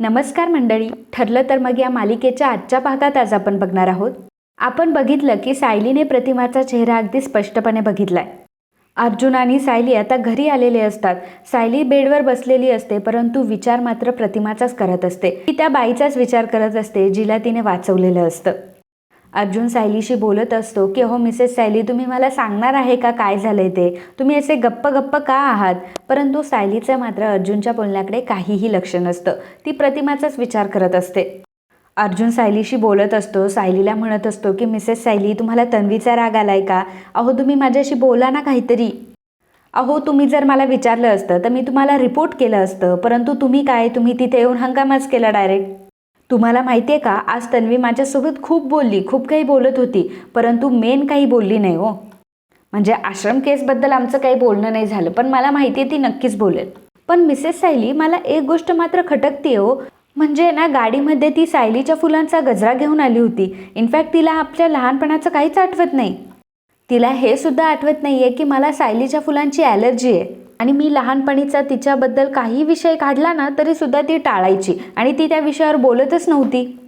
नमस्कार मंडळी. ठरलं तर मग या मालिकेच्या आजच्या भागात आज आपण बघणार आहोत. आपण बघितलं की सायलीने प्रतिमाचा चेहरा अगदी स्पष्टपणे बघितलाय. अर्जुन आणि सायली आता घरी आलेले असतात. सायली बेडवर बसलेली असते परंतु विचार मात्र प्रतिमाचाच करत असते. ती त्या बाईचाच विचार करत असते जिला तिने वाचवलेलं असतं. अर्जुन सायलीशी बोलत असतो की हो मिसेस सायली तुम्ही मला सांगणार आहे का काय झालंय ते? तुम्ही असे गप्प गप्प का आहात? परंतु सायलीचं मात्र अर्जुनच्या बोलण्याकडे काहीही लक्ष नसतं. ती प्रतिमाचाच विचार करत असते. अर्जुन सायलीशी बोलत असतो. सायलीला म्हणत असतो की मिसेस सायली तुम्हाला तन्वीचा राग आलाय का? अहो तुम्ही माझ्याशी बोला ना काहीतरी. अहो तुम्ही जर मला विचारलं असतं तर मी तुम्हाला रिपोर्ट केलं असतं. परंतु तुम्ही काय? तुम्ही तिथे येऊन हंगामाच केला डायरेक्ट. तुम्हाला माहिती आहे का? आज तन्वी माझ्यासोबत खूप बोलली खूप काही बोलत होती परंतु मेन काही बोलली नाही हो. म्हणजे आश्रम केसबद्दल आमचं काही बोलणं नाही झालं पण मला माहिती आहे ती नक्कीच बोलेल. पण मिसेस सायली मला एक गोष्ट मात्र खटकते हो. म्हणजे ना गाडीमध्ये ती सायलीच्या फुलांचा गजरा घेऊन आली होती. इनफॅक्ट तिला आपल्या लहानपणाचं काहीच आठवत नाही. तिला हे सुद्धा आठवत नाही आहे की मला सायलीच्या फुलांची ॲलर्जी आहे. आणि मी लहानपणीचा तिच्याबद्दल काही विषय काढला ना तरी सुद्धा ती टाळायची. आणि ती त्या विषयावर बोलतच नव्हती.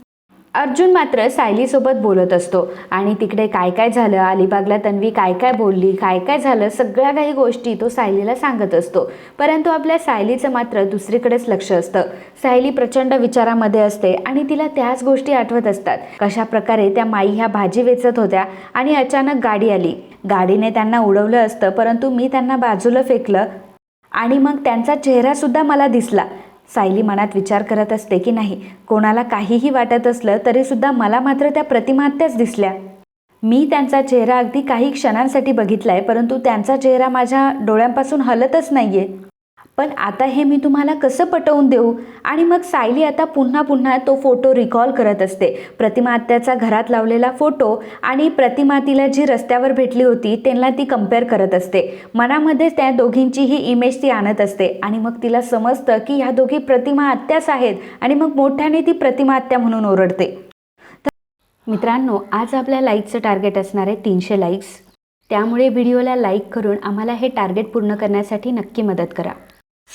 अर्जुन मात्र सायलीसोबत बोलत असतो. आणि तिकडे काय काय झालं अलिबागला तन्वी काय काय बोलली काय काय झालं सगळ्या काही गोष्टी तो सायलीला सांगत असतो. परंतु आपल्या सायलीचं मात्र दुसरीकडेच लक्ष असतं. सायली प्रचंड विचारामध्ये असते आणि तिला त्याच गोष्टी आठवत असतात. कशा प्रकारे त्या माई ह्या भाजी वेचत होत्या आणि अचानक गाडी आली. गाडीने त्यांना उडवलं असतं परंतु मी त्यांना बाजूला फेकलं आणि मग त्यांचा चेहरासुद्धा मला दिसला. सायली मनात विचार करत असते की नाही कोणाला काहीही वाटत असलं तरीसुद्धा मला मात्र त्या प्रतिमात्याच दिसल्या. मी त्यांचा चेहरा अगदी काही क्षणांसाठी बघितला आहे परंतु त्यांचा चेहरा माझ्या डोळ्यांपासून हलतच नाही आहे पण आता हे मी तुम्हाला कसं पटवून देऊ? आणि मग सायली आता पुन्हा पुन्हा तो फोटो रिकॉल करत असते. प्रतिमा आत्याचा घरात लावलेला फोटो आणि प्रतिमा तिला जी रस्त्यावर भेटली होती त्यांना ती कंपेअर करत असते. मनामध्ये त्या दोघींची ही इमेज ती आणत असते. आणि मग तिला समजतं की ह्या दोघी प्रतिमा आत्याच आहेत आणि मग मोठ्याने ती प्रतिमा आत्या म्हणून ओरडते. तर मित्रांनो आज आपल्या लाईकचं टार्गेट असणार आहे तीनशे लाईक्स त्यामुळे व्हिडिओला लाईक करून आम्हाला हे टार्गेट पूर्ण करण्यासाठी नक्की मदत करा.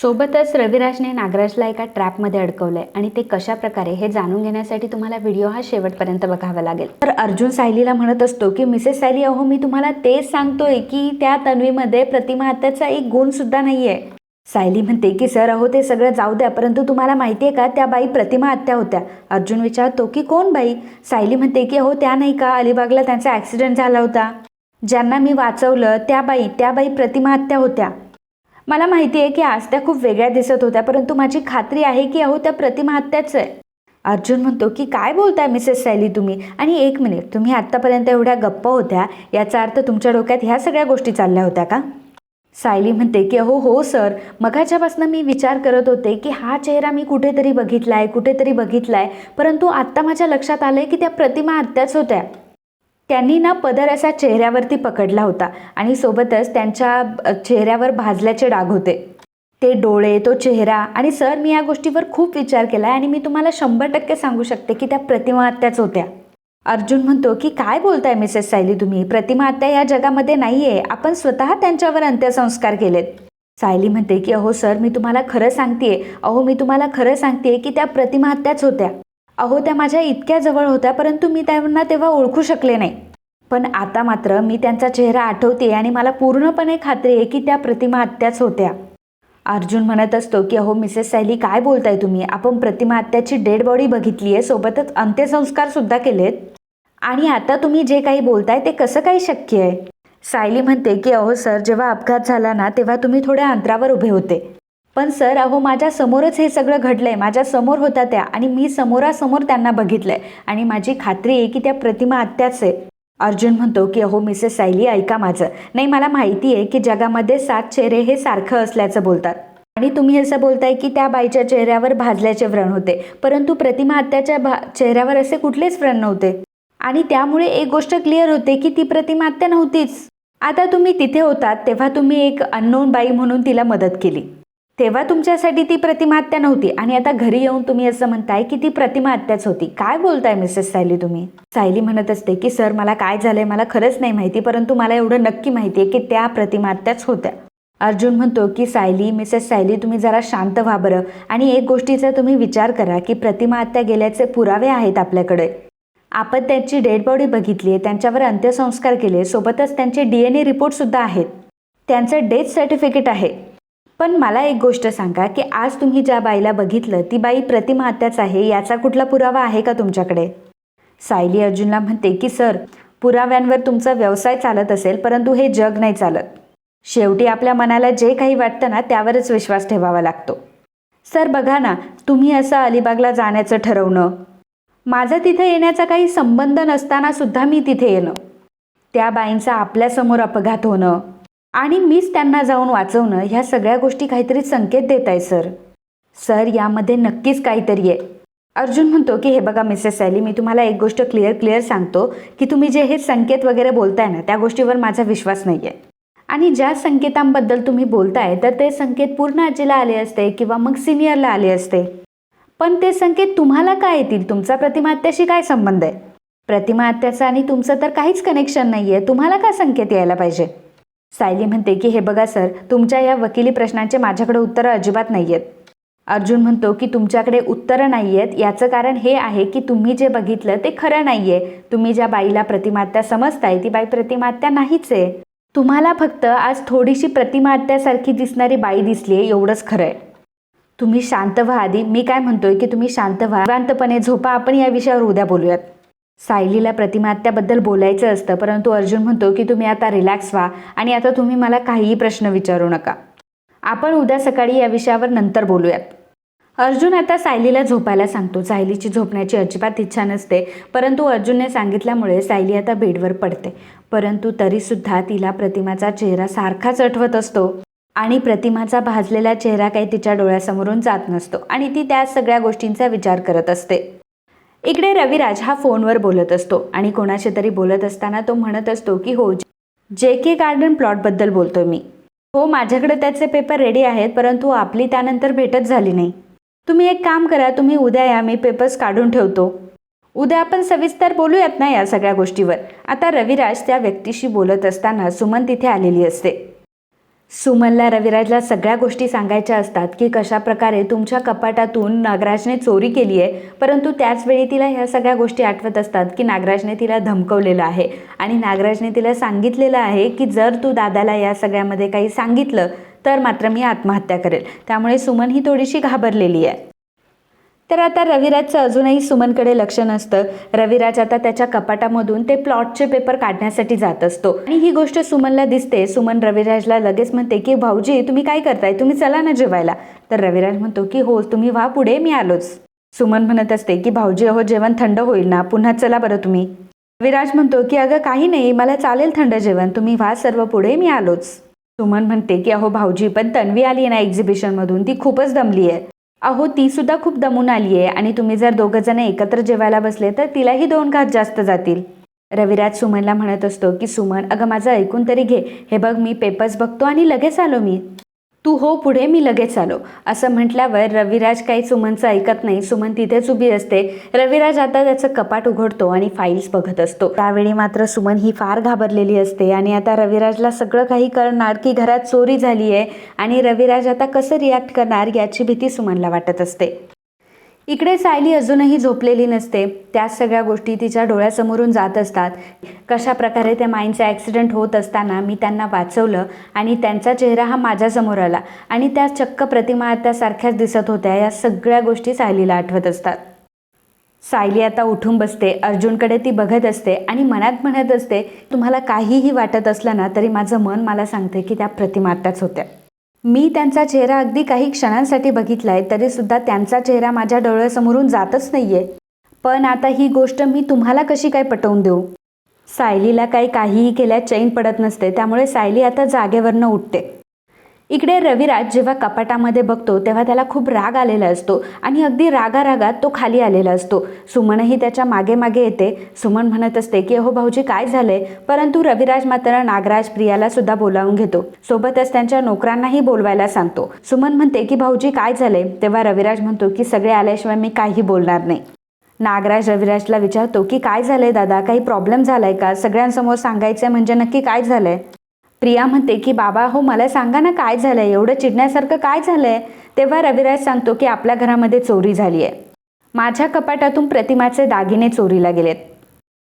सोबतच रविराजने नागराजला एका ट्रॅपमध्ये अडकवलंय आणि ते कशा प्रकारे हे जाणून घेण्यासाठी तुम्हाला व्हिडिओ हा शेवटपर्यंत बघावा लागेल. तर अर्जुन सायलीला म्हणत असतो की मिसेस सायली अहो मी तुम्हाला तेच सांगतोय की त्या तन्वीमध्ये प्रतिमा हत्याचा एक गुण सुद्धा नाहीये. सायली म्हणते की सर अहो ते सगळं जाऊ द्या परंतु तुम्हाला माहिती आहे का त्या बाई प्रतिमा हत्या होत्या. अर्जुन विचारतो की कोण बाई? सायली म्हणते की अहो त्या नाही का अलिबागला त्यांचा ॲक्सिडेंट झाला होता. ज्यांना मी वाचवलं त्या बाई त्या बाई प्रतिमा हत्या होत्या. मला माहिती आहे की आज त्या खूप वेगळ्या दिसत होत्या परंतु माझी खात्री आहे की अहो त्या प्रतिमा हत्याच आहे. अर्जुन म्हणतो की काय बोलताय मिसेस सायली तुम्ही? आणि एक मिनिट तुम्ही आत्तापर्यंत एवढ्या गप्प होत्या याचा अर्थ तुमच्या डोक्यात ह्या सगळ्या गोष्टी चालल्या होत्या का? सायली म्हणते की अहो हो सर मगाच्यापासून मी विचार करत होते की हा चेहरा मी कुठेतरी बघितला आहे कुठेतरी बघितला आहे परंतु आत्ता माझ्या लक्षात आलं आहे की त्या प्रतिमा हत्याच होत्या. त्यांनी ना पदर असा चेहऱ्यावरती पकडला होता आणि सोबतच त्यांच्या चेहऱ्यावर भाजल्याचे डाग होते. ते डोळे तो चेहरा आणि सर मी या गोष्टीवर खूप विचार केला आहे आणि मी तुम्हाला शंभर टक्के सांगू शकते की त्या प्रतिमाहत्याच होत्या. अर्जुन म्हणतो की काय बोलताय मिसेस सायली तुम्ही? प्रतिमाहत्या या जगामध्ये नाही आहे आपण स्वतः त्यांच्यावर अंत्यसंस्कार केलेत. सायली म्हणते की अहो सर मी तुम्हाला खरं सांगतेय. अहो मी तुम्हाला खरं सांगतेय की त्या प्रतिमाहत्याच होत्या. अहो त्या माझ्या इतक्या जवळ होत्या परंतु मी त्यांना तेव्हा ओळखू शकले नाही. पण आता मात्र मी त्यांचा चेहरा आठवते आणि मला पूर्णपणे खात्री आहे की त्या प्रतिमा हत्याच होत्या. अर्जुन म्हणत असतो की अहो मिसेस सायली काय बोलताय तुम्ही? आपण प्रतिमा हत्याची डेड बॉडी बघितली आहे सोबतच अंत्यसंस्कारसुद्धा केलेत. आणि आता तुम्ही जे काही बोलताय ते कसं काही शक्य आहे? सायली म्हणते की अहो सर जेव्हा अपघात झाला ना तेव्हा तुम्ही थोड्या अंतरावर उभे होते. पण सर अहो माझ्या समोरच हे सगळं घडलं माझ्यासमोर होत्या त्या आणि मी समोरासमोर त्यांना बघितलं आहे आणि माझी खात्री आहे की त्या प्रतिमा आत्याच आहे. अर्जुन म्हणतो की अहो मिसेस सायली ऐका माझं. नाही मला माहिती आहे की जगामध्ये सात चेहरे हे सारखं असल्याचं बोलतात. आणि तुम्ही असं बोलताय की त्या बाईच्या चेहऱ्यावर भाजल्याचे व्रण होते. परंतु प्रतिमा आत्याच्या भा चेहऱ्यावर असे कुठलेच व्रण नव्हते. आणि त्यामुळे एक गोष्ट क्लिअर होते की ती प्रतिमा आत्या नव्हतीच. आता तुम्ही तिथे होतात तेव्हा तुम्ही एक अननोन बाई म्हणून तिला मदत केली. तेव्हा तुमच्यासाठी ती प्रतिमा हत्या नव्हती. आणि आता घरी येऊन तुम्ही असं म्हणताय की ती प्रतिमा हत्याच होती. काय बोलताय मिसेस सायली तुम्ही? सायली म्हणत असते की सर मला काय झालंय मला खरंच नाही माहिती परंतु मला एवढं नक्की माहिती आहे की त्या प्रतिमा हत्याच होत्या. अर्जुन म्हणतो की सायली मिसेस सायली तुम्ही जरा शांत व्हा बरं. आणि एक गोष्टीचा तुम्ही विचार करा की प्रतिमाहत्या गेल्याचे पुरावे आहेत आपल्याकडे. आपण त्यांची डेड बॉडी बघितली आहे त्यांच्यावर अंत्यसंस्कार केले सोबतच त्यांचे डी एन ए रिपोर्टसुद्धा आहेत. त्यांचं डेथ सर्टिफिकेट आहे. पण मला एक गोष्ट सांगा की आज तुम्ही ज्या बाईला बघितलं ती बाई प्रतिमहत्याच आहे याचा कुठला पुरावा आहे का तुमच्याकडे? सायली अर्जुनला म्हणते की सर पुराव्यांवर तुमचा व्यवसाय चालत असेल परंतु हे जग नाही चालत. शेवटी आपल्या मनाला जे काही वाटतं ना त्यावरच विश्वास ठेवावा लागतो. सर बघा ना तुम्ही असं अलिबागला जाण्याचं ठरवणं. माझा तिथे येण्याचा काही संबंध नसताना सुद्धा मी तिथे येणं. त्या बाईंचा आपल्यासमोर अपघात होणं. आणि मीच त्यांना जाऊन वाचवणं ह्या सगळ्या गोष्टी काहीतरी संकेत देत आहे सर. सर यामध्ये नक्कीच काहीतरी आहे. अर्जुन म्हणतो की हे बघा मिसेस सॅली मी तुम्हाला एक गोष्ट क्लिअर क्लिअर सांगतो की तुम्ही जे हे संकेत वगैरे बोलताय ना त्या गोष्टीवर माझा विश्वास नाही आहे. आणि ज्या संकेतांबद्दल तुम्ही बोलताय तर ते संकेत पूर्ण आजीला आले असते किंवा मग सिनियरला आले असते. पण ते संकेत तुम्हाला काय येतील? तुमचा प्रतिमा आत्याशी काय संबंध आहे? प्रतिमा आत्याचा आणि तुमचं तर काहीच कनेक्शन नाही आहे तुम्हाला का संकेत यायला पाहिजे? सायली म्हणते की हे बघा सर तुमच्या या वकिली प्रश्नांचे माझ्याकडे उत्तरं अजिबात नाही आहेत अर्जुन म्हणतो की तुमच्याकडे उत्तरं नाही आहेत याचं कारण हे आहे की तुम्ही जे बघितलं ते खरं नाही आहे तुम्ही ज्या बाईला प्रतिमात्या समजताय ती बाई प्रतिमात्या नाहीच आहे तुम्हाला फक्त आज थोडीशी प्रतिमात्यासारखी दिसणारी बाई दिसली आहे एवढंच खरं आहे तुम्ही शांत व्हा आधी मी काय म्हणतोय की तुम्ही शांत व्हा. शांतपणे झोपा. आपण या विषयावर उद्या बोलूयात. सायलीला प्रतिमात्याबद्दल बोलायचं असतं परंतु अर्जुन म्हणतो की तुम्ही आता रिलॅक्स व्हा आणि आता तुम्ही मला काहीही प्रश्न विचारू नका. आपण उद्या सकाळी या विषयावर नंतर बोलूयात. अर्जुन आता सायलीला झोपायला सांगतो. सायलीची झोपण्याची अजिबात इच्छा नसते परंतु अर्जुनने सांगितल्यामुळे सायली आता बेडवर पडते. परंतु तरीसुद्धा तिला प्रतिमाचा चेहरा सारखाच आठवत असतो आणि प्रतिमाचा भाजलेला चेहरा काही तिच्या डोळ्यासमोरून जात नसतो आणि ती त्या सगळ्या गोष्टींचा विचार करत असते. इकडे रविराज हा फोनवर बोलत असतो आणि कोणाशी तरी बोलत असताना तो म्हणत असतो की हो जे के गार्डन प्लॉटबद्दल बोलतोय मी. हो माझ्याकडे त्याचे पेपर रेडी आहेत परंतु आपली त्यानंतर भेटच झाली नाही. तुम्ही एक काम करा तुम्ही उद्या या मी पेपर्स काढून ठेवतो. उद्या आपण सविस्तर बोलूयात ना या सगळ्या गोष्टीवर. आता रविराज त्या व्यक्तीशी बोलत असताना सुमन तिथे आलेली असते. सुमनला रविराजला सगळ्या गोष्टी सांगायच्या असतात की कशाप्रकारे तुमच्या कपाटातून नागराजने चोरी केली आहे परंतु त्याचवेळी तिला ह्या सगळ्या गोष्टी आठवत असतात की नागराजने तिला धमकवलेलं आहे. आणि नागराजने तिला सांगितलेलं आहे की जर तू दादाला या सगळ्यामध्ये काही सांगितलं तर मात्र मी आत्महत्या करेल. त्यामुळे सुमन ही थोडीशी घाबरलेली आहे. तर आता रविराजचं अजूनही सुमनकडे लक्ष नसतं. रविराज आता त्याच्या कपाटामधून ते प्लॉटचे पेपर काढण्यासाठी जात असतो. आणि ही गोष्ट सुमनला दिसते. सुमन रविराजला लगेच म्हणते की भाऊजी तुम्ही काय करताय? तुम्ही चला ना जेवायला. तर रविराज म्हणतो की हो तुम्ही व्हा पुढे मी आलोच. सुमन म्हणत असते की भाऊजी अहो जेवण थंड होईल ना पुन्हा चला बरं तुम्ही. रविराज म्हणतो की अगं काही नाही मला चालेल थंड जेवण. तुम्ही व्हा सर्व पुढे मी आलोच. सुमन म्हणते की अहो भाऊजी पण तन्वी आली आहे ना एक्झिबिशनमधून ती खूपच दमली आहे अहो ती सुद्धा खूप दमून आली आहे आणि तुम्ही जर दोघं जण एकत्र जेवायला बसले तर तिलाही दोन घात जास्त जातील. रविराज सुमनला म्हणत असतो की सुमन अगं माझं ऐकून तरी घे. हे बघ मी पेपर्स बघतो आणि लगेच आलो मी. तू हो पुढे मी लगेच आलो. असं म्हटल्यावर रविराज काही सुमनचं ऐकत नाही. सुमन तिथेच उभी असते. रविराज आता त्याचं कपाट उघडतो आणि फाईल्स बघत असतो. त्यावेळी मात्र सुमन ही फार घाबरलेली असते आणि आता रविराजला सगळं काही करणार की घरात चोरी झाली आहे आणि रविराज आता कसं रिॲक्ट करणार याची भीती सुमनला वाटत असते. इकडे सायली अजूनही झोपलेली नसते. त्याच सगळ्या गोष्टी तिच्या डोळ्यासमोरून जात असतात. कशा प्रकारे त्या माईंचा ॲक्सिडेंट होत असताना मी त्यांना वाचवलं आणि त्यांचा चेहरा हा माझ्यासमोर आला आणि त्या चक्क प्रतिमा आता सारख्याच दिसत होत्या या सगळ्या गोष्टी सायलीला आठवत असतात. सायली आता उठून बसते अर्जुनकडे ती बघत असते आणि मनात म्हणत असते तुम्हाला काहीही वाटत असलं ना तरी माझं मन मला सांगते की त्या प्रतिमा आत्ताच होत्या. मी त्यांचा चेहरा अगदी काही क्षणांसाठी बघितला आहे तरीसुद्धा त्यांचा चेहरा माझ्या डोळ्यासमोरून जातच नाही आहे पण आता ही गोष्ट मी तुम्हाला कशी काय पटवून देऊ? सायलीला काही काहीही केल्या चैन पडत नसते त्यामुळे सायली आता जागेवरनं उठते. इकडे रविराज जेव्हा कपाटामध्ये बघतो तेव्हा त्याला खूप राग आलेला असतो आणि अगदी रागा रागात तो खाली आलेला असतो. सुमनही त्याच्यामागे मागे येते. सुमन म्हणत असते की हो भाऊजी काय झालंय? परंतु रविराज मात्र नागराज प्रियाला सुद्धा बोलावून घेतो. सोबतच त्यांच्या नोकरांनाही बोलवायला सांगतो. सुमन म्हणते की भाऊजी काय झालंय? तेव्हा रविराज म्हणतो की सगळे आल्याशिवाय मी काही बोलणार नाही. नागराज रविराजला विचारतो की काय झालंय दादा? काही प्रॉब्लेम झालाय का? सगळ्यांसमोर सांगायचं म्हणजे नक्की काय झालंय? प्रिया म्हणते की बाबा हो मला सांगा ना काय झालंय? एवढं चिडण्यासारखं काय झालंय? तेव्हा रविराज सांगतो की आपल्या घरामध्ये चोरी झाली आहे माझ्या कपाटातून प्रतिमाचे दागिने चोरीला गेलेत.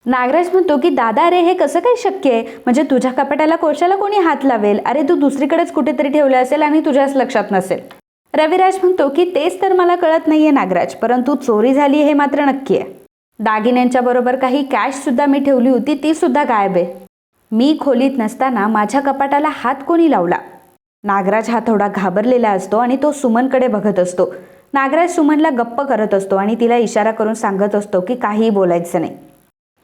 नागराज म्हणतो की दादा अरे हे कसं काय शक्य आहे? म्हणजे तुझ्या कपाटाला कोशाला कोणी हात लावेल? अरे तू दुसरीकडेच कुठेतरी ठेवलं असेल आणि तुझ्याच लक्षात नसेल. रविराज म्हणतो की तेच तर मला कळत नाहीये नागराज परंतु चोरी झाली हे मात्र नक्की आहे. दागिन्यांच्या बरोबर काही कॅश सुद्धा मी ठेवली होती ती सुद्धा गायब आहे. मी खोलीत नसताना माझ्या कपाटाला हात कोणी लावला? नागराज हा थोडा घाबरलेला असतो आणि तो सुमनकडे बघत असतो. नागराज सुमनला गप्प करत असतो आणि तिला इशारा करून सांगत असतो की काहीही बोलायचं नाही.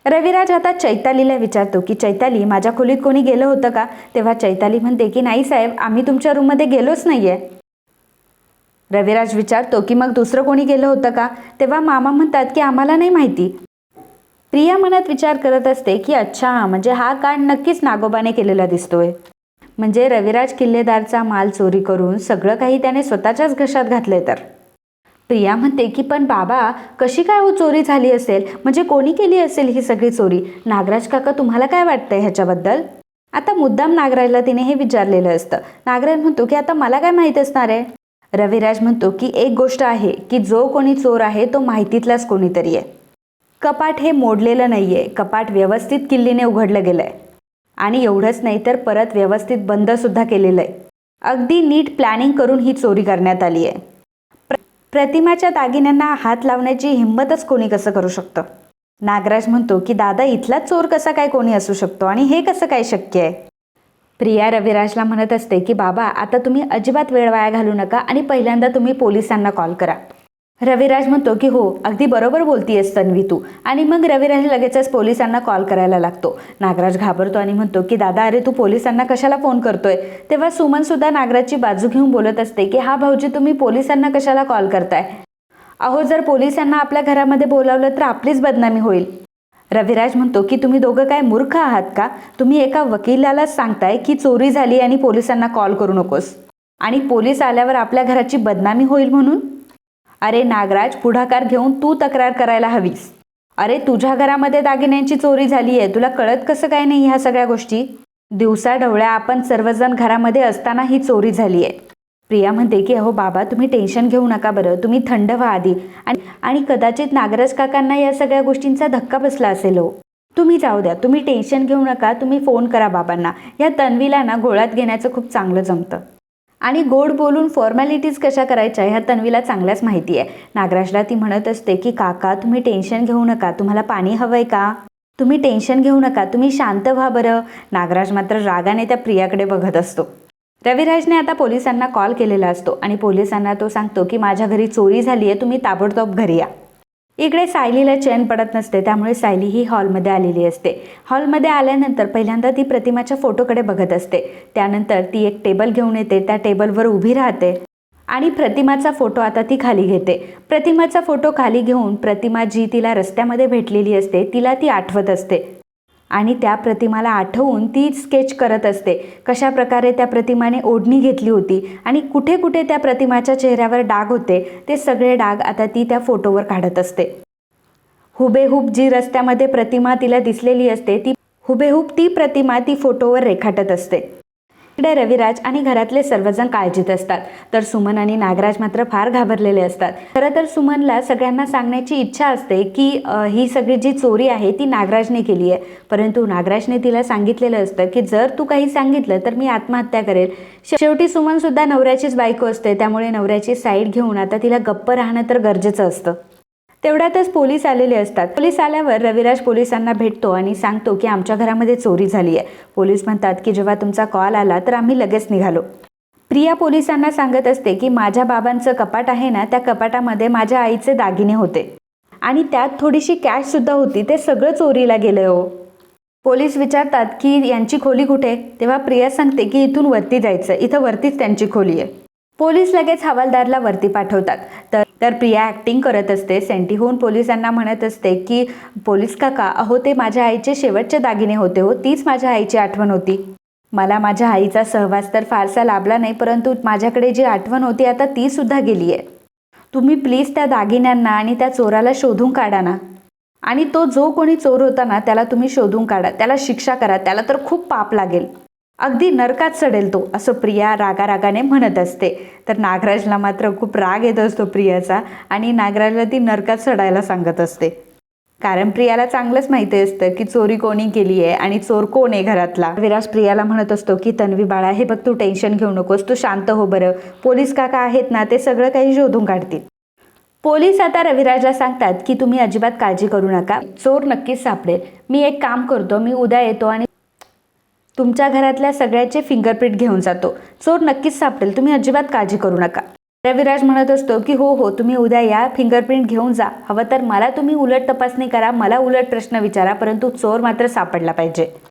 रविराज आता चैतालीला विचारतो की चैताली माझ्या खोलीत कोणी गेलं होतं का? तेव्हा चैताली म्हणते की नाही साहेब आम्ही तुमच्या रूममध्ये गेलोच नाही आहे रविराज विचारतो की मग दुसरं कोणी गेलं होतं का? तेव्हा मामा म्हणतात की आम्हाला नाही माहिती. प्रिया मनात विचार करत असते की अच्छा म्हणजे हा कांड नक्कीच नागोबाने केलेला दिसतोय. म्हणजे रविराज किल्लेदारचा माल चोरी करून सगळं काही त्याने स्वतःच्याच घशात घातलंय तर. प्रिया म्हणते की पण बाबा कशी काय हो चोरी झाली असेल? म्हणजे कोणी केली असेल ही सगळी चोरी? नागराज काका तुम्हाला काय वाटतंय ह्याच्याबद्दल? आता मुद्दाम नागराजला तिने हे विचारलेलं असतं. नागराज म्हणतो की आता मला काय माहीत असणार आहे? रविराज म्हणतो की एक गोष्ट आहे की जो कोणी चोर आहे तो माहितीतलाच कोणीतरी आहे. कपाट हे मोडलेलं नाही आहे कपाट व्यवस्थित किल्लीने उघडलं गेलं आहे आणि एवढंच नाही तर परत व्यवस्थित बंद सुद्धा केलेलं आहे अगदी नीट प्लॅनिंग करून ही चोरी करण्यात आली आहे प्र- प्रतिमाच्या दागिन्यांना हात लावण्याची हिंमतच कोणी कसं करू शकतं? नागराज म्हणतो की दादा इथलाच चोर कसा काय कोणी असू शकतो? आणि हे कसं काय शक्य आहे? प्रिया रविराजला म्हणत असते की बाबा आता तुम्ही अजिबात वेळ वाया घालू नका आणि पहिल्यांदा तुम्ही पोलिसांना कॉल करा. रविराज म्हणतो की हो अगदी बरोबर बोलतीयस तन्वी तू. आणि मग रविराज लगेचच पोलिसांना कॉल करायला लागतो. नागराज घाबरतो आणि म्हणतो की दादा अरे तू पोलिसांना कशाला फोन करतोय? तेव्हा सुमन सुद्धा नागराजची बाजू घेऊन बोलत असते की हा भाऊजी तुम्ही पोलिसांना कशाला कॉल करताय? अहो जर पोलिसांना आपल्या घरामध्ये बोलावलं तर आपलीच बदनामी होईल. रविराज म्हणतो की तुम्ही दोघं काय मूर्ख आहात का? तुम्ही एका वकिलालाच सांगताय की चोरी झाली आणि पोलिसांना कॉल करू नकोस. आणि पोलीस आल्यावर आपल्या घराची बदनामी होईल म्हणून? अरे नागराज पुढाकार घेऊन तू तक्रार करायला हवीस. अरे तुझ्या घरामध्ये दागिन्यांची चोरी झाली आहे तुला कळत कसं काय नाही ह्या सगळ्या गोष्टी? दिवसा ढवळ्या आपण सर्वजण घरामध्ये असताना ही चोरी झाली आहे. प्रिया म्हणते की अहो बाबा तुम्ही टेन्शन घेऊ नका बरं तुम्ही थंड व्हा आधी. आणि आणि कदाचित नागराज काकांना या सगळ्या गोष्टींचा धक्का बसला असेल हो. तुम्ही जाऊ द्या तुम्ही टेन्शन घेऊ नका तुम्ही फोन करा बाबांना. या तन्वीला ना गोळ्यात घेण्याचं खूप चांगलं जमतं. आणि गोड बोलून फॉर्मॅलिटीज कशा करायच्या ह्या तन्वीला चांगल्याच माहिती आहे. नागराजला ती म्हणत असते की काका तुम्ही टेन्शन घेऊ नका. तुम्हाला पाणी हवंय का? तुम्ही टेन्शन घेऊ नका. तुम्ही शांत व्हा बरं. नागराज मात्र रागाने त्या प्रियाकडे बघत असतो. रविराजने आता पोलिसांना कॉल केलेला असतो आणि पोलिसांना तो सांगतो की माझ्या घरी चोरी झाली आहे तुम्ही ताबडतोब घरी या. इकडे सायलीला चैन पडत नसते त्यामुळे सायली ही हॉलमध्ये आलेली असते. हॉलमध्ये आल्यानंतर पहिल्यांदा ती प्रतिमाच्या फोटोकडे बघत असते. त्यानंतर ती एक टेबल घेऊन येते त्या टेबलवर उभी राहते आणि प्रतिमाचा फोटो आता ती खाली घेते. प्रतिमाचा फोटो खाली घेऊन प्रतिमा जी तिला रस्त्यामध्ये भेटलेली असते तिला ती आठवत असते. आणि त्या प्रतिमाला आठवून ती स्केच करत असते. कशा प्रकारे त्या प्रतिमाने ओढणी घेतली होती आणि कुठे कुठे त्या प्रतिमाच्या चेहऱ्यावर डाग होते ते सगळे डाग आता ती त्या फोटोवर काढत असते. हुबेहूब जी रस्त्यामध्ये प्रतिमा तिला दिसलेली असते ती हुबेहूब ती प्रतिमा ती फोटोवर रेखाटत असते. इकडे रविराज आणि घरातले सर्वजण काळजीत असतात. तर सुमन आणि नागराज मात्र फार घाबरलेले असतात. खरं तर सुमनला सगळ्यांना सांगण्याची इच्छा असते की ही सगळी जी चोरी आहे ती नागराजने केली आहे. परंतु नागराजने तिला सांगितलेलं असतं की जर तू काही सांगितलं तर मी आत्महत्या करेल. शेवटी सुमन सुद्धा नवऱ्याचीच बायको असते. त्यामुळे नवऱ्याची साईड घेऊन आता तिला गप्प राहणं तर गरजेचं असतं. तेवढ्यातच पोलीस आलेले असतात. पोलीस आल्यावर रविराज पोलिसांना भेटतो आणि सांगतो की आमच्या घरामध्ये चोरी झाली आहे. पोलीस म्हणतात की जेव्हा तुमचा कॉल आला तर आम्ही लगेच निघालो. प्रिया पोलिसांना सांगत असते की माझ्या बाबांचं कपाट आहे ना त्या कपाटामध्ये माझ्या आईचे दागिने होते. आणि त्यात थोडीशी कॅश सुद्धा होती. ते सगळं चोरीला गेलं हो. पोलीस विचारतात की यांची खोली कुठे? तेव्हा प्रिया सांगते की इथून वरती जायचं. इथं वरतीच त्यांची खोली आहे. पोलीस लगेच हवालदारला वरती पाठवतात. तर तर प्रिया ॲक्टिंग करत असते. सेंटी होऊन पोलिसांना म्हणत असते की पोलीस काका अहो ते माझ्या आईचे शेवटचे दागिने होते हो. तीच माझ्या आईची आठवण होती. मला माझ्या आईचा सहवास तर फारसा लाभला नाही परंतु माझ्याकडे जी आठवण होती आता ती सुद्धा गेली आहे. तुम्ही प्लीज त्या दागिन्यांना आणि त्या चोराला शोधून काढा ना. आणि तो जो कोणी चोर होता ना त्याला तुम्ही शोधून काढा. त्याला शिक्षा करा. त्याला तर खूप पाप लागेल. अगदी नरकात चढेल तो असं प्रिया रागारागाने म्हणत असते. तर नागराजला मात्र खूप राग येत असतो प्रियाचा आणि नागराजला ती नरकात चढायला सांगत असते. कारण प्रियाला चांगलंच माहिती असतं की चोरी कोणी केली आहे आणि चोर कोण आहे घरातला. विराज प्रियाला म्हणत असतो की तन्वी बाळा हे बघ तू टेन्शन घेऊ नकोस तू शांत हो बरं. पोलीस काका आहेत ना ते सगळं काही शोधून काढतील. पोलीस आता रविराजला सांगतात की तुम्ही अजिबात काळजी करू नका. चोर नक्कीच सापडेल. मी एक काम करतो मी उद्या येतो आणि तुमच्या घरातल्या सगळ्याचे फिंगरप्रिंट घेऊन जातो. चोर नक्कीच सापडेल. तुम्ही अजिबात काळजी करू नका. रविराज म्हणत असतो की हो हो तुम्ही उद्या या. फिंगरप्रिंट घेऊन जा. हवं तर मला तुम्ही उलट तपासणी करा. मला उलट प्रश्न विचारा. परंतु चोर मात्र सापडला पाहिजे.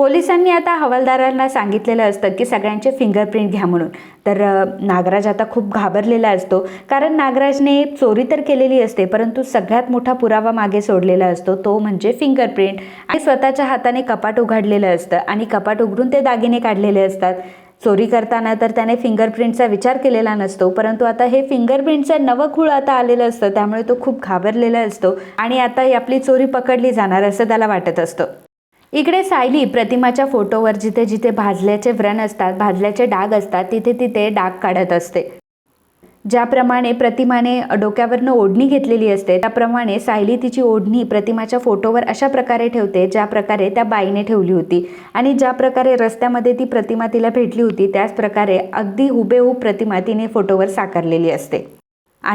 पोलिसांनी आता हवालदारांना सांगितलेलं असतं की सगळ्यांचे फिंगरप्रिंट घ्या म्हणून. तर नागराज आता खूप घाबरलेला असतो. कारण नागराजने चोरी तर केलेली असते परंतु सगळ्यात मोठा पुरावा मागे सोडलेला असतो तो म्हणजे फिंगरप्रिंट आणि स्वतःच्या हाताने कपाट उघडलेलं असतं आणि कपाट उघडून ते दागिने काढलेले असतात. चोरी करताना तर त्याने फिंगरप्रिंटचा विचार केलेला नसतो परंतु आता हे फिंगरप्रिंटचं नवं खूळ आता आलेलं असतं त्यामुळे तो खूप घाबरलेला असतो आणि आता ही आपली चोरी पकडली जाणार असं त्याला वाटत असतं. इकडे सायली प्रतिमाच्या फोटोवर जिथे जिथे भाजल्याचे व्रण असतात भाजल्याचे डाग असतात तिथे तिथे डाग काढत असते. ज्याप्रमाणे प्रतिमाने डोक्यावरनं ओढणी घेतलेली असते त्याप्रमाणे सायली तिची ओढणी प्रतिमाच्या फोटोवर अशा प्रकारे ठेवते ज्या प्रकारे त्या बाईने ठेवली होती. आणि ज्या प्रकारे रस्त्यामध्ये ती प्रतिमा तिला भेटली होती त्याच प्रकारे अगदी हुबेहूब प्रतिमा तिने फोटोवर साकारलेली असते.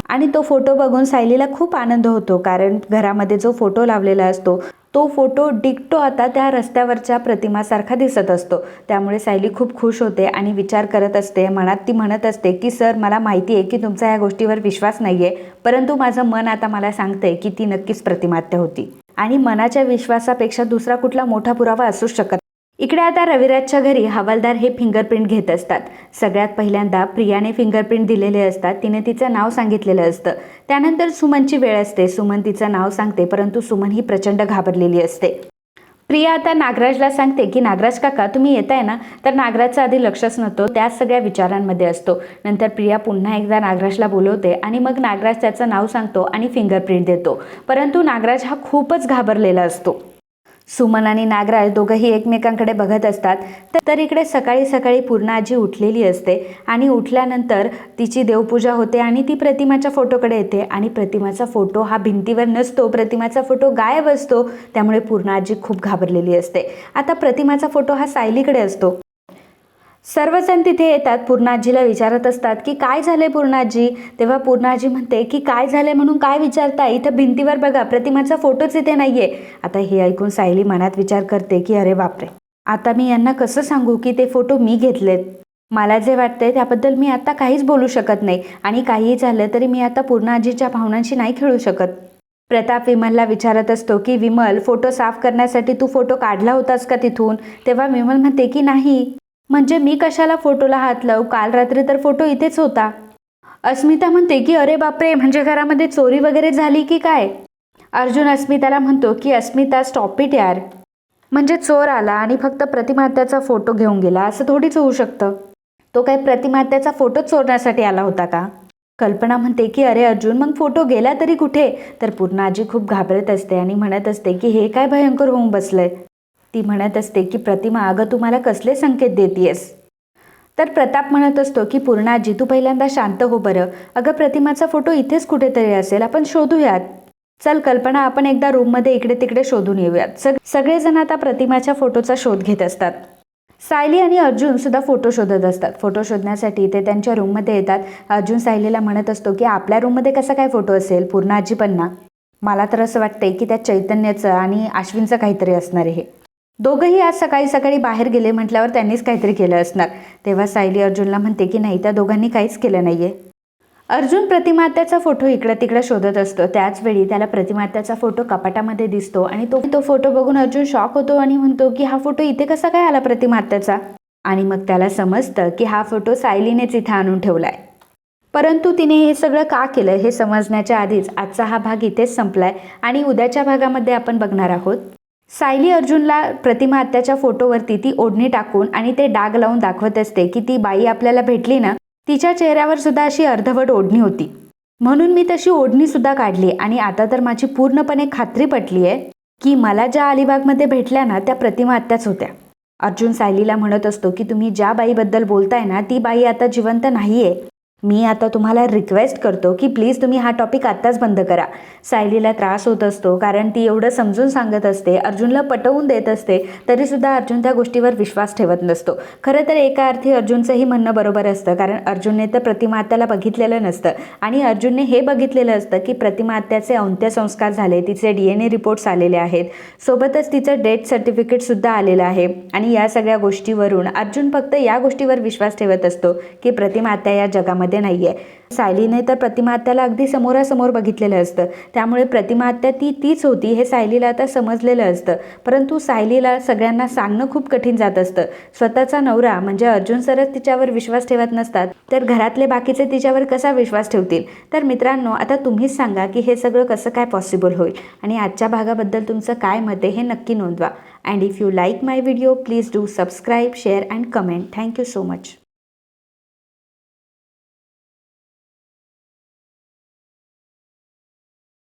आणि तो फोटो बघून सायलीला खूप आनंद होतो कारण घरामध्ये जो फोटो लावलेला असतो तो फोटो डिक्टो आता त्या रस्त्यावरच्या प्रतिमासारखा दिसत असतो. त्यामुळे सायली खूप खुश होते आणि विचार करत असते मनात ती म्हणत असते की सर मला माहिती आहे की तुमचा या गोष्टीवर विश्वास नाही आहे परंतु माझं मन आता मला सांगतंय की ती नक्कीच प्रतिमात्य होती. आणि मनाच्या विश्वासापेक्षा दुसरा कुठला मोठा पुरावा असू शकत इकडे आता रविराजच्या घरी हवालदार हे फिंगरप्रिंट घेत असतात. सगळ्यात पहिल्यांदा प्रियाने फिंगरप्रिंट दिलेले असतात. तिने तिचं नाव सांगितलेलं असतं. त्यानंतर सुमनची वेळ असते. सुमन तिचं नाव सांगते परंतु सुमन ही प्रचंड घाबरलेली असते. प्रिया आता नागराजला सांगते की नागराज काका तुम्ही येताय ना तर नागराजचं आधी लक्षच नव्हतं. त्याच सगळ्या विचारांमध्ये असतो. नंतर प्रिया पुन्हा एकदा नागराजला बोलवते आणि मग नागराज त्याचं नाव सांगतो आणि फिंगरप्रिंट देतो. परंतु नागराज हा खूपच घाबरलेला असतो. सुमन आणि नागराज दोघंही एकमेकांकडे बघत असतात. तर- इकडे सकाळी सकाळी पूर्ण आजी उठलेली असते आणि उठल्यानंतर तिची देवपूजा होते आणि ती प्रतिमाच्या फोटोकडे येते आणि प्रतिमाचा फोटो हा भिंतीवर नसतो. प्रतिमाचा फोटो गायब असतो. त्यामुळे पूर्ण आजी खूप घाबरलेली असते. आता प्रतिमाचा फोटो हा सायलीकडे असतो. सर्वजण तिथे येतात. पूर्णाजीला विचारत असतात की काय झालंय पूर्णाजी? तेव्हा पूर्णाजी म्हणते की काय झालंय म्हणून काय विचारताय? इथं भिंतीवर बघा प्रतिमाचा फोटोच इथे नाहीये. आता हे ऐकून सायली मनात विचार करते की अरे बापरे! आता मी यांना कसं सांगू की ते फोटो मी घेतलेत? मला जे वाटतंय त्याबद्दल मी आता काहीच बोलू शकत नाही आणि काहीही झालं तरी मी आता पूर्णाजीच्या भावनांशी नाही खेळू शकत. प्रताप विमलला विचारत असतो की विमल फोटो साफ करण्यासाठी तू फोटो काढला होतास का तिथून? तेव्हा विमल म्हणते की नाही. म्हणजे मी कशाला फोटोला हात लावू? काल रात्री तर फोटो इथेच होता. अस्मिता म्हणते की अरे बापरे म्हणजे घरामध्ये चोरी वगैरे झाली की काय? अर्जुन अस्मिताला म्हणतो की अस्मिता स्टॉप इट यार. म्हणजे चोर आला आणि फक्त प्रतिमात्याचा फोटो घेऊन गेला. असं थोडीच होऊ शकतं. तो काय प्रतिमात्याचा फोटो चोरण्यासाठी आला होता का? कल्पना म्हणते की अरे अर्जुन मग फोटो गेला तरी कुठे? तर पूर्ण आजी खूप घाबरत असते आणि म्हणत असते की हे काय भयंकर होऊन बसलंय. ती म्हणत असते की प्रतिमा अगं तुम्हाला कसले संकेत देतीयस? तर प्रताप म्हणत असतो की पूर्णाजी तू पहिल्यांदा शांत हो बरं. अगं प्रतिमाचा फोटो इथेच कुठेतरी असेल. आपण शोधूयात. चल कल्पना आपण एकदा रूममध्ये इकडे तिकडे शोधून येऊयात. सग सगळेजण आता प्रतिमाच्या फोटोचा शोध घेत असतात. सायली आणि अर्जुन सुद्धा फोटो शोधत असतात. फोटो शोधण्यासाठी ते त्यांच्या रूममध्ये येतात. अर्जुन सायलीला म्हणत असतो की आपल्या रूममध्ये कसा काय फोटो असेल? पूर्ण आजी पण ना? मला तर असं वाटतंय की त्या चैतन्याचं आणि आश्विनचं काहीतरी असणार आहे. दोघंही आज सकाळी सकाळी बाहेर गेले म्हटल्यावर त्यांनीच काहीतरी केलं असणार. तेव्हा सायली अर्जुनला म्हणते की नाही त्या दोघांनी काहीच केलं नाहीये. अर्जुन प्रतिमात्याचा फोटो इकडं तिकडं शोधत असतो. त्याचवेळी त्याला प्रतिमात्याचा फोटो कपाटामध्ये दिसतो आणि तो तो फोटो बघून अर्जुन शॉक होतो आणि म्हणतो की हा फोटो इथे कसा काय आला प्रतिमात्याचा? आणि मग त्याला समजतं की हा फोटो सायलीनेच इथे आणून ठेवलाय. परंतु तिने हे सगळं का केलं हे समजण्याच्या आधीच आजचा हा भाग इथेच संपलाय आणि उद्याच्या भागामध्ये आपण बघणार आहोत. सायली अर्जुनला प्रतिमा आत्याच्या फोटोवरती ती ओढणी टाकून आणि ते डाग लावून दाखवत असते की ती बाई आपल्याला भेटली ना तिच्या चेहऱ्यावर सुद्धा अशी अर्धवट ओढणी होती. म्हणून मी तशी ओढणी सुद्धा काढली आणि आता तर माझी पूर्णपणे खात्री पटली आहे की मला ज्या अलिबागमध्ये भेटल्या ना त्या प्रतिमा आत्याच होत्या. अर्जुन सायलीला म्हणत असतो की तुम्ही ज्या बाईबद्दल बोलताय ना ती बाई आता जिवंत नाही आहे मी आता तुम्हाला रिक्वेस्ट करतो की प्लीज तुम्ही हा टॉपिक आत्ताच बंद करा. सायलीला त्रास होत असतो कारण ती एवढं समजून सांगत असते अर्जुनला पटवून देत असते तरीसुद्धा अर्जुन त्या गोष्टीवर विश्वास ठेवत नसतो. खरं तर एका अर्थी अर्जुनचंही म्हणणं बरोबर असतं कारण अर्जुनने तर प्रतिमात्याला बघितलेलं नसतं. आणि अर्जुनने हे बघितलेलं असतं की प्रतिमात्याचे अंत्यसंस्कार झाले तिचे डी एन ए रिपोर्ट्स आलेले आहेत. सोबतच तिचं डेथ सर्टिफिकेटसुद्धा आलेलं आहे. आणि या सगळ्या गोष्टीवरून अर्जुन फक्त या गोष्टीवर विश्वास ठेवत असतो की प्रतिमात्या या जगामध्ये नाही आहे सायलीने तर प्रतिमात्याला अगदी समोरासमोर बघितलेलं असतं. त्यामुळे प्रतिमात्या ती तीच होती हे सायलीला आता समजलेलं असतं. परंतु सायलीला सगळ्यांना सांगणं खूप कठीण जात असतं. स्वतःचा नवरा म्हणजे अर्जुन सरच तिच्यावर विश्वास ठेवत नसतात तर घरातले बाकीचे तिच्यावर कसा विश्वास ठेवतील? तर मित्रांनो आता तुम्हीच सांगा की हे सगळं कसं काय पॉसिबल होईल? आणि आजच्या भागाबद्दल तुमचं काय मत आहे हे नक्की नोंदवा. And if you like my video please do subscribe share and comment thank you so much